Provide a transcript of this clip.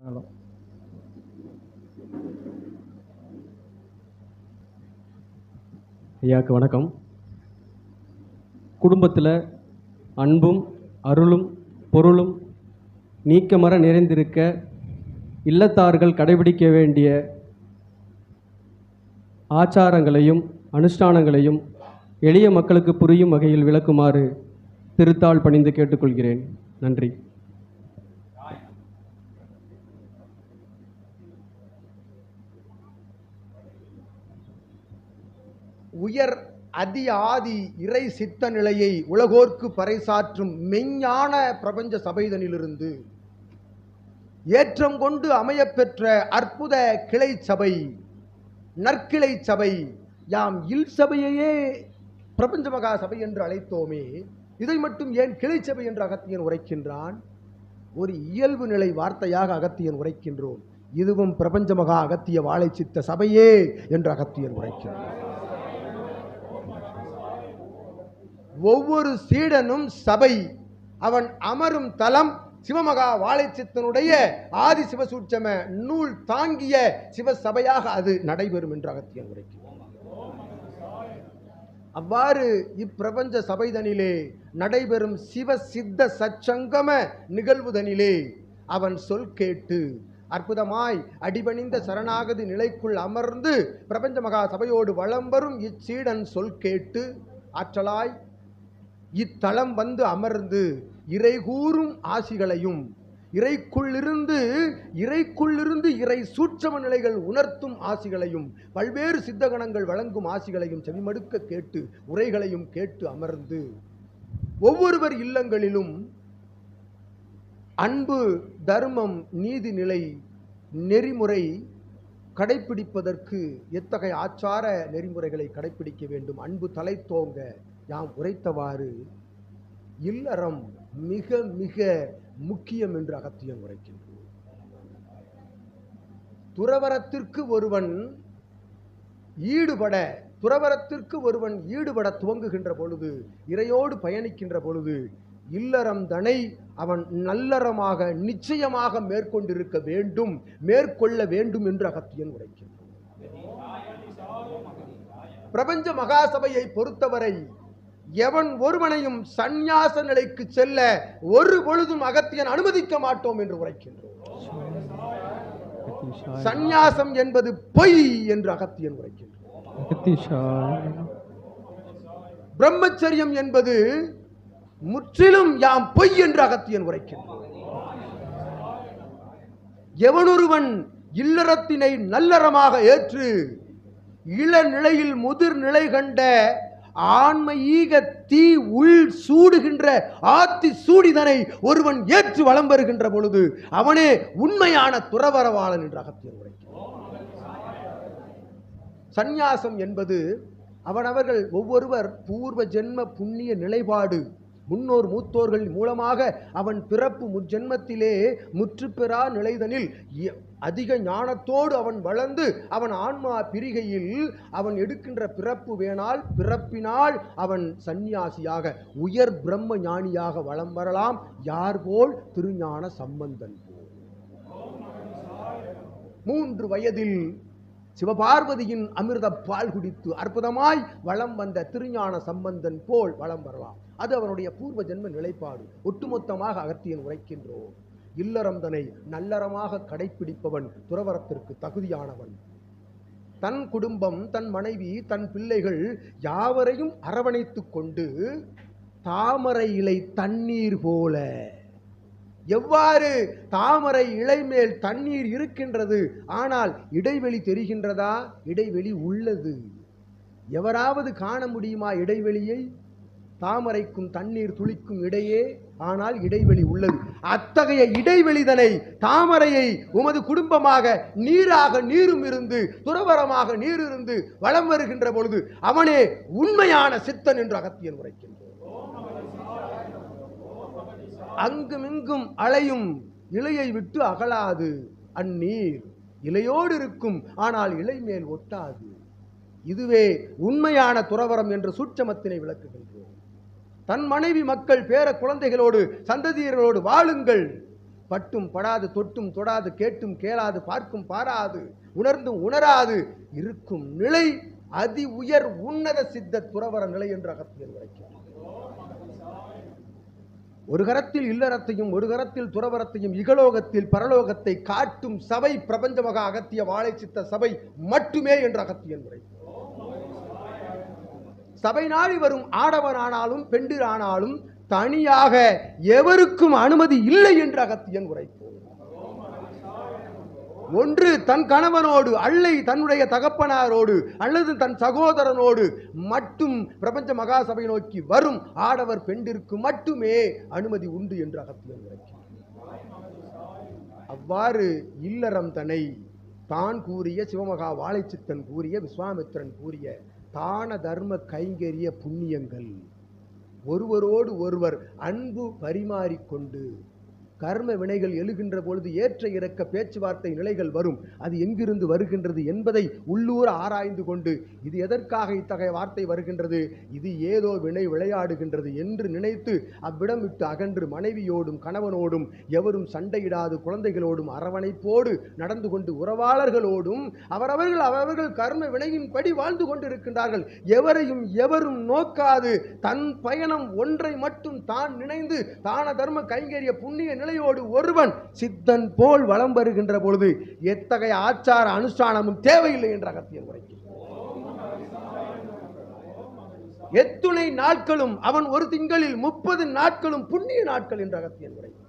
Hello ஐயாக்கு வணக்கம். குடும்பத்தில் அன்பும் அருளும் பொருளும் நீக்கமர நிறைந்திருக்க இல்லத்தார்கள் கடைபிடிக்க வேண்டிய ஆச்சாரங்களையும் அனுஷ்டானங்களையும் எளிய மக்களுக்கு புரியும் வகையில் விளக்குமாறு திருத்தாள் பணிந்து கேட்டுக்கொள்கிறேன். நன்றி. உயர் அதி ஆதி இறை சித்த நிலையை உலகோர்க்கு பறைசாற்றும் மெஞ்ஞான பிரபஞ்ச சபைதனிலிருந்து ஏற்றம் கொண்டு அமையப்பெற்ற அற்புத கிளை சபை நற்கிளை சபை யாம் இல் சபையையே பிரபஞ்ச மகா சபை என்று அழைத்தோமே. இதை மட்டும் ஏன் கிளை சபை என்று அகத்தியன் உரைக்கின்றான்? ஒரு இயல்பு நிலை வார்த்தையாக அகத்தியன் உரைக்கின்றோம். இதுவும் பிரபஞ்ச மகா அகத்திய வாழை சித்த சபையே என்று அகத்தியன் உரைக்கின்றான். ஒவ்வொரு சீடனும் சபை. அவன் அமரும் தலம் சிவமகா வாழைச்சித்தனுடைய ஆதி சிவசூட்சம நூல் தாங்கிய சிவசபையாக அது நடைபெறும் என்று அகத்தியன் உரைக்கிறார் அவ்வாறு இப்பிரபஞ்ச சபைதனிலே நடைபெறும் சிவ சித்த சச்சங்கம நிகழ்வுதனிலே அவன் சொல் கேட்டு அற்புதமாய் அடிபணிந்த சரணாகதி நிலைக்குள் அமர்ந்து பிரபஞ்ச மகா சபையோடு வளம் வரும் இச்சீடன் சொல் கேட்டு ஆற்றலாய் இத்தலம் வந்து அமர்ந்து இறைகூறும் ஆசிகளையும் இறைக்குள்ளிருந்து இறைக்குள்ளிருந்து இறை சூட்சம நிலைகள் உணர்த்தும் ஆசிகளையும் பல்வேறு சித்தகணங்கள் வழங்கும் ஆசிகளையும் செவிமடுக்க கேட்டு உரைகளையும் கேட்டு அமர்ந்து ஒவ்வொருவர் இல்லங்களிலும் அன்பு தர்மம் நீதிநிலை நெறிமுறை கடைப்பிடிப்பதற்கு எத்தகைய ஆச்சார நெறிமுறைகளை கடைப்பிடிக்க வேண்டும்? அன்பு தலைத்தோங்க யாம் உரைத்தவாறு இல்லறம் மிக மிக முக்கியம் என்று அகத்தியன் உரைக்கின்றது துறவரத்திற்கு ஒருவன் ஈடுபட துறவரத்திற்கு ஒருவன் ஈடுபட துவங்குகின்ற பொழுது இறையோடு பயணிக்கின்ற பொழுது இல்லறம் தனை அவன் நல்லறமாக நிச்சயமாக மேற்கொண்டிருக்க வேண்டும் மேற்கொள்ள வேண்டும் என்று அகத்தியன் உரைக்கின்றான் பிரபஞ்ச மகாசபையை பொறுத்தவரை எவன் ஒருவனையும் சந்நியாச நிலைக்கு செல்ல ஒரு பொழுதும் அகத்தியன் அனுமதிக்க மாட்டோம் என்று உரைக்கின்றோம் சந்நியாசம் என்பது பொய் என்று அகத்தியன் உரைக்கின்றோம் பிரம்மச்சரியம் என்பது முற்றிலும் யாம் பொய் என்று அகத்தியன் உரைக்கின்றான். எவனொருவன் இல்லறத்தினை நல்லறமாக ஏற்று இளநிலையில் முதிர் நிலை கண்ட ஆன்மீக தீ உள் சூடுகின்ற ஆத்தி சூடிதனை ஒருவன் ஏற்று வலம் வருகின்ற பொழுது அவனே உண்மையான துறவரவாளன் என்று அகத்தியன் உரைக்கிறான் சந்நியாசம் என்பது அவனவர்கள் ஒவ்வொருவர் பூர்வ ஜென்ம புண்ணிய நிலைப்பாடு முன்னோர் மூத்தோர்கள் மூலமாக அவன் பிறப்பு முஜென்மத்திலே முற்றுப்பெறா நிலைதனில் அதிக ஞானத்தோடு அவன் வளர்ந்து அவன் ஆன்மா பிரிகையில் அவன் எடுக்கின்ற பிறப்பு வேணால் பிறப்பினால் அவன் சந்நியாசியாக உயர் பிரம்ம ஞானியாக வலம் வரலாம். யார் போல்? திருஞான சம்பந்தன் போல். மூன்று வயதில் சிவபார்வதியின் அமிர்த பால் குடித்து அற்புதமாய் வலம் வந்த திருஞான சம்பந்தன் போல் வலம் வரலாம். அது அவனுடைய பூர்வ ஜென்ம நிலைப்பாடு. ஒட்டுமொத்தமாக அகத்தியன் உரைக்கின்றோம். இல்லறம் தனை நல்லறமாக கடைப்பிடிப்பவன் துறவரத்திற்கு தகுதியானவன். தன் குடும்பம் தன் மனைவி தன் பிள்ளைகள் யாவரையும் அரவணைத்து கொண்டு தாமரை இலை தண்ணீர் போல எவ்வாறு தாமரை இலை மேல் தண்ணீர் இருக்கின்றது? ஆனால் இடைவெளி தெரிகின்றதா? இடைவெளி உள்ளது. எவராவது காண முடியுமா இடைவெளியை? தாமரைக்கும் தண்ணீர் துளிக்கும் இடையே ஆனால் இடைவெளி உள்ளது. அத்தகைய இடைவெளிதனை தாமரையை உமது குடும்பமாக நீராக நீரும் இருந்து துறவரமாக நீர் இருந்து வலம் வருகின்ற பொழுது அவனே உண்மையான சித்தன் என்று அகத்தியன் உரைக்கின்றான் அங்குமிங்கும் அலையும் இலையை விட்டு அகலாது. அந்நீர் இலையோடு இருக்கும் ஆனால் இலை மேல் ஒட்டாது. இதுவே உண்மையான துறவரம் என்று சூட்சமத்தினை விளக்குகின்றோம். தன் மனைவி மக்கள் பேர குழந்தைகளோடு சந்ததியர்களோடு வாழுங்கள். பட்டும் படாது தொட்டும் தொடாது கேட்டும் கேளாது பார்க்கும் பாராது உணர்ந்தும் உணராது. இருக்கும் நிலை அதி உயர் உன்னத சித்த துறவர நிலை என்று அகத்தியல் உரைக்கிறார் ஒரு கரத்தில் இல்லறத்தையும் ஒரு கரத்தில் துறவரத்தையும் இகலோகத்தில் பரலோகத்தை காட்டும் சபை பிரபஞ்சமாக அகத்திய வாழை சித்த சபை மட்டுமே என்ற அகத்தியன் முறை சபை நாடி வரும் ஆடவனானாலும் பெண்டிரானாலும் தனியாக எவருக்கும் அனுமதி இல்லை என்று அகத்தியன் உரைப்போம். ஒன்று தன் கணவனோடு அல்லை தன்னுடைய தகப்பனாரோடு அல்லது தன் சகோதரனோடு மட்டும் பிரபஞ்ச மகாசபை நோக்கி வரும் ஆடவர் பெண்டிற்கு மட்டுமே அனுமதி உண்டு என்று அகத்தியன் அவ்வாறு இல்லறம் தனை தான் கூறிய சிவமகா வாழைச்சித்தன் கூறிய விஸ்வாமித்திரன் கூறிய தான தர்ம கைங்கரிய புண்ணியங்கள். ஒருவரோடு ஒருவர் அன்பு பரிமாறிக்கொண்டு கர்ம வினைகள் எழுகின்ற பொழுது ஏற்ற இறக்க பேச்சுவார்த்தை நிலைகள் வரும். அது எங்கிருந்து வருகின்றது என்பதை உள்ளூர ஆராய்ந்து கொண்டு இது எதற்காக இத்தகைய வார்த்தை வருகின்றது இது ஏதோ வினை விளையாடுகின்றது என்று நினைத்து அவ்விடம் விட்டு அகன்று மனைவியோடும் கணவனோடும் எவரும் சண்டையிடாது குழந்தைகளோடும் அரவணைப்போடு நடந்து கொண்டு உறவாளர்களோடும் அவரவர்கள் அவரவர்கள் கர்ம வினையின்படி வாழ்ந்து கொண்டிருக்கின்றார்கள். எவரையும் எவரும் நோக்காது தன் பயணம் ஒன்றை மட்டும் தான் நினைந்து தான தர்ம கைங்கரிய புண்ணிய நிலையோடு ஒருவன் சித்தன் போல் வலம் வருகின்ற பொழுது எத்தகைய ஆச்சார அனுஷ்டானமும் தேவையில்லை என்ற அகத்தியர் உரைக்கிறார். எத்துணை நாட்களும் அவன் ஒரு திங்களில் முப்பது நாட்களும் புண்ணிய நாட்கள் என்ற அகத்தியன் உரைக்கும்